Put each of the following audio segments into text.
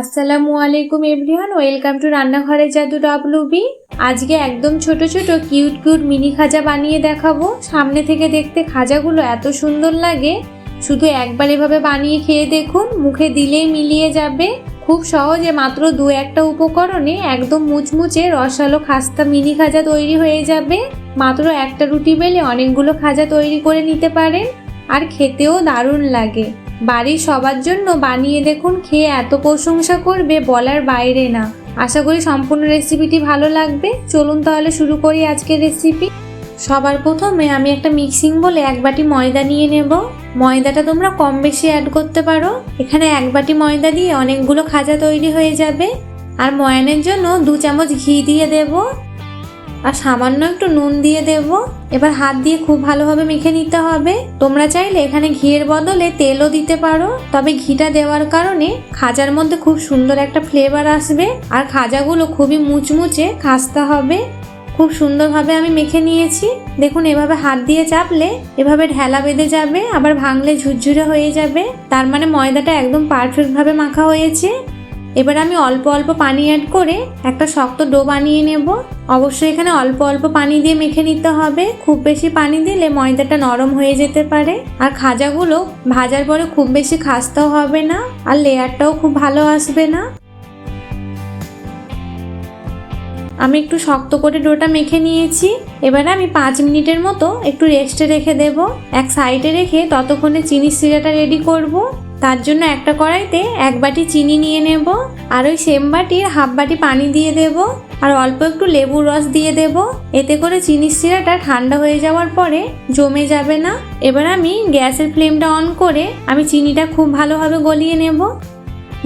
আসসালামু আলাইকুম everyone, welcome to রান্নাঘরের জাদু ডাবলুবি আজকে একদম ছোট ছোট, কিউট কিউট মিনি খাজা বানিয়ে দেখাবো। সামনে থেকে দেখতে খাজাগুলো এত সুন্দর লাগে। শুধু একবার এভাবে বানিয়ে খেয়ে দেখুন, মুখে দিলেই মিলিয়ে যাবে। খুব সহজে মাত্র দু একটা উপকরণে একদম মুচমুচে রসালো খাস্তা মিনি খাজা তৈরি হয়ে যাবে। মাত্র একটা রুটি বেলে অনেকগুলো খাজা তৈরি করে নিতে পারেন। আর খেতেও দারুণ লাগে। বাড়ির সবার জন্য বানিয়ে দেখুন খেয়ে এত প্রশংসা করবে বলার বাইরে না। আশা করি সম্পূর্ণ রেসিপিটি ভালো লাগবে। চলুন তাহলে শুরু করি আজকের রেসিপি সবার প্রথমে আমি একটা মিক্সিং বলে এক বাটি ময়দা নিয়ে নেব। ময়দাটা তোমরা কম বেশি অ্যাড করতে পারো। এখানে এক বাটি ময়দা দিয়ে অনেকগুলো খাজা তৈরি হয়ে যাবে। আর ময়ানের জন্য দু চামচ ঘি দিয়ে দেব। আর সামান্য একটু নুন দিয়ে দেব। এবার হাত দিয়ে খুব ভালোভাবে মেখে নিতে হবে। তোমরা চাইলে এখানে ঘিয়ের বদলে তেলও দিতে পারো। তবে ঘিটা দেওয়ার কারণে খাজার মধ্যে খুব সুন্দর একটা ফ্লেভার আসবে। আর খাজাগুলো খুবই মুচমুচে খাস্তা হবে। খুব সুন্দরভাবে আমি মেখে নিয়েছি। দেখুন, এভাবে হাত দিয়ে চাপলে এভাবে ঢেলা বেঁধে যাবে, আবার ভাঙলে ঝুরঝুরে হয়ে যাবে। তার মানে ময়দাটা একদম পারফেক্টভাবে মাখা হয়েছে। এবার আমি অল্প অল্প পানি অ্যাড করে একটা শক্ত ডো বানিয়ে নেব। অবশ্যই এখানে অল্প অল্প পানি দিয়ে মেখে নিতে হবে। খুব বেশি পানি দিলে ময়দাটা নরম হয়ে যেতে পারে। আর খাজাগুলো ভাজার পরে খুব বেশি খাস্তাও হবে না, আর লেয়ারটাও খুব ভালো আসবে না। আমি একটু শক্ত করে ডোটা মেখে নিয়েছি। এবারে আমি পাঁচ মিনিটের মতো একটু রেস্টে রেখে দেব। এক সাইডে রেখে ততক্ষণে চিনি সিরাটা রেডি করব। তার জন্য একটা কড়াইতে এক বাটি চিনি নিয়ে নেব আর ওই সেম বাটির হাফ বাটি পানি দিয়ে দেব আর অল্প একটু লেবুর রস দিয়ে দেব। এতে করে চিনির সিরাটা ঠান্ডা হয়ে যাওয়ার পরে জমে যাবে না। এবার আমি গ্যাসের ফ্লেমটা অন করে আমি চিনিটা খুব ভালোভাবে গলিয়ে নেব।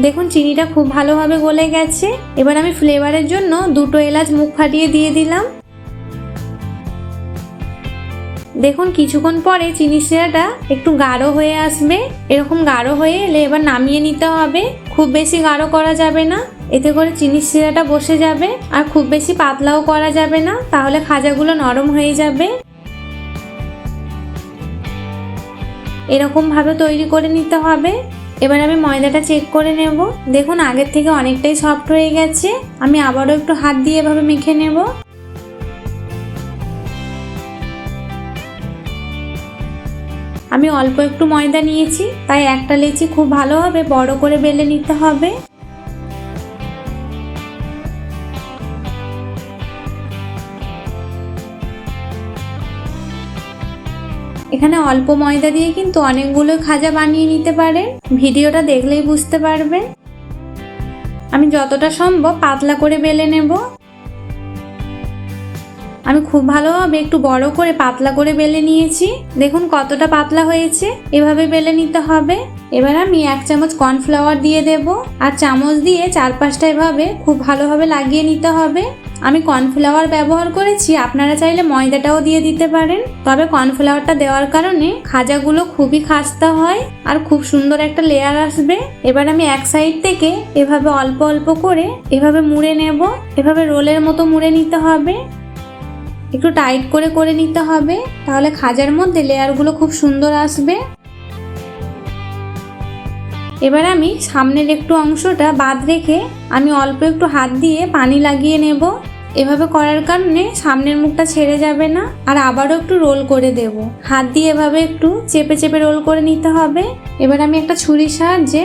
দেখুন, চিনিটা খুব ভালোভাবে গলে গেছে। এবার আমি ফ্লেভারের জন্য দুটো এলাচ মুখ ফাটিয়ে দিয়ে দিলাম। দেখুন, কিছুক্ষণ পরে চিনি শিরাটা একটু গাঢ় হয়ে আসবে। এরকম গাঢ় হয়ে এলে এবার নামিয়ে নিতে হবে। খুব বেশি গাঢ় করা যাবে না। এতে করে চিনি শিরাটা বসে যাবে। আর খুব বেশি পাতলাও করা যাবে না। তাহলে খাজাগুলো নরম হয়ে যাবে। এরকম ভাবে তৈরি করে নিতে হবে। এবার আমি ময়দাটা চেক করে নেব। দেখুন, আগের থেকে অনেকটাই সফট হয়ে গেছে। আমি আবারও একটু হাত দিয়ে এভাবে মেখে নেব। আমি অল্প একটু ময়দা নিয়েছি, তাই একটা লেচি খুব ভালোভাবে বড় করে বেলে নিতে হবে। এখানে অল্প ময়দা দিয়ে কিন্তু অনেকগুলো খাজা বানিয়ে নিতে পারেন। ভিডিওটা দেখলেই বুঝতে পারবেন। আমি যতটা সম্ভব পাতলা করে বেলে নেব। আমি খুব ভালোভাবে একটু বড় করে পাতলা করে বেলে নিয়েছি। দেখুন কতটা পাতলা হয়েছে, এভাবে বেলে নিতে হবে। এবার আমি এক চামচ কর্নফ্লাওয়ার দিয়ে দেব, আর চামচ দিয়ে চার পাঁচটা এভাবে খুব ভালোভাবে লাগিয়ে নিতে হবে। আমি কর্নফ্লাওয়ার ব্যবহার করেছি, আপনারা চাইলে ময়দাটাও দিয়ে দিতে পারেন। তবে কর্নফ্লাওয়ারটা দেওয়ার কারণে খাজাগুলো খুবই খাস্তা হয়, আর খুব সুন্দর একটা লেয়ার আসবে। এবার আমি এক সাইড থেকে এভাবে অল্প অল্প করে এভাবে মুড়ে নেব, এভাবে রোলের মতো মুড়ে নিতে হবে। একটু টাইট করে করে নিতে হবে। তাহলে খাজার মধ্যে লেয়ারগুলো খুব সুন্দর আসবে। এবার আমি সামনের একটু অংশটা বাদ রেখে আমি অল্প একটু হাত দিয়ে পানি লাগিয়ে নেব। এভাবে করার কারণে সামনের মুখটা ছেড়ে যাবে না, আর আবারও একটু রোল করে দেব। হাত দিয়ে এভাবে একটু চেপে চেপে রোল করে নিতে হবে। এবার আমি একটা ছুরির সাহায্যে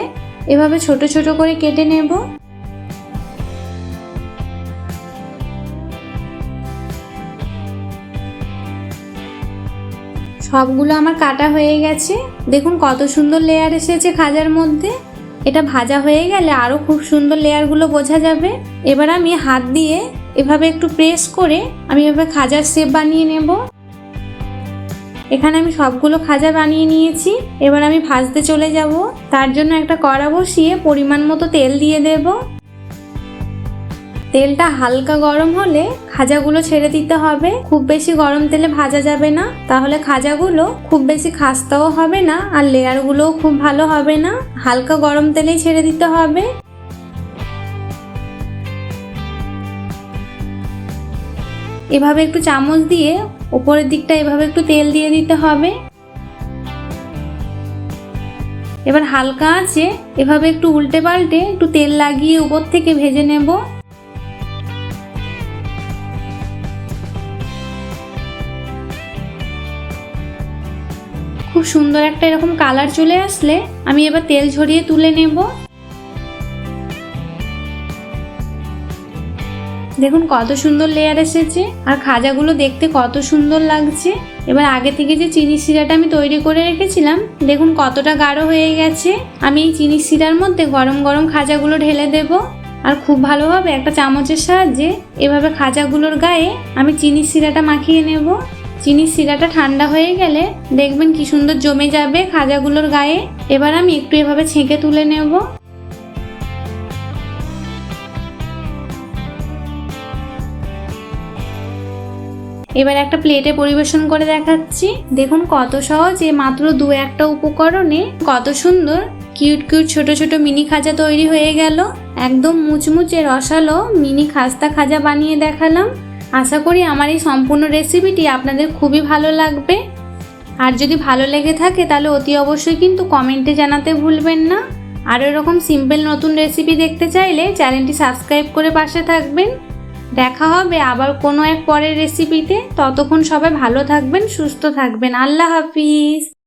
এভাবে ছোট ছোট করে কেটে নেব। সবগুলো আমার কাটা হয়ে গেছে। দেখুন কত সুন্দর লেয়ার এসেছে খাজার মধ্যে। এটা ভাজা হয়ে গেলে আরও খুব সুন্দর লেয়ারগুলো বোঝা যাবে। এবার আমি হাত দিয়ে এভাবে একটু প্রেস করে আমি এভাবে খাজার শেপ বানিয়ে নেব। এখানে আমি সবগুলো খাজা বানিয়ে নিয়েছি। এবার আমি ভাজতে চলে যাব। তার জন্য একটা কড়া বসিয়ে পরিমাণ মতো তেল দিয়ে দেবো। তেলটা হালকা গরম হলে খাজাগুলো ছেড়ে দিতে হবে। খুব বেশি গরম তেলে ভাজা যাবে না। তাহলে খাজাগুলো খুব বেশি খাস্তাও হবে না আর লেয়ারগুলোও খুব ভালো হবে না। হালকা গরম তেলেই ছেড়ে দিতে হবে। এভাবে একটু চামচ দিয়ে উপরের দিকটা এভাবে একটু তেল দিয়ে দিতে হবে। এবার হালকা আছে এভাবে একটু উল্টে পাল্টে একটু তেল লাগিয়ে উপর থেকে ভেজে নেব। খুব সুন্দর একটা এরকম কালার চলে আসলে আমি এবার তেল ঝরিয়ে তুলে নেব। দেখুন কত সুন্দর লেয়ার এসেছে আর খাজাগুলো দেখতে কত সুন্দর লাগছে। এবার আগে থেকে যে চিনি শিরাটা আমি তৈরি করে রেখেছিলাম, দেখুন কতটা গাঢ় হয়ে গেছে। আমি এই চিনি শিরার মধ্যে গরম গরম খাজাগুলো ঢেলে দেব আর খুব ভালোভাবে একটা চামচের সাহায্যে এভাবে খাজাগুলোর গায়ে আমি চিনি শিরাটা মাখিয়ে নেব। চিনির শিরাটা ঠান্ডা হয়ে গেলে দেখবেন কি সুন্দর জমে যাবে খাজাগুলোর গায়ে। এবার আমি একটু এভাবে ছেঁকে তুলে নেব। এবার একটা প্লেটে পরিবেশন করে দেখাচ্ছি। দেখুন কত সহজে মাত্র দু একটা উপকরণে কত সুন্দর, কিউট কিউট ছোট ছোট মিনি খাজা তৈরি হয়ে গেল। একদম মুচমুচে রসালো মিনি খাস্তা খাজা বানিয়ে দেখালাম। আশা করি আমার এই সম্পূর্ণ রেসিপিটি আপনাদের খুবই ভালো লাগবে। আর যদি ভালো লেগে থাকে তাহলে অতি অবশ্যই কিন্তু কমেন্টে জানাতে ভুলবেন না। আর এরকম সিম্পল নতুন রেসিপি দেখতে চাইলে চ্যানেলটি সাবস্ক্রাইব করে পাশে থাকবেন। দেখা হবে আবার কোনো এক পরের রেসিপিতে ততক্ষণ সবাই ভালো থাকবেন, সুস্থ থাকবেন। আল্লাহ হাফিজ।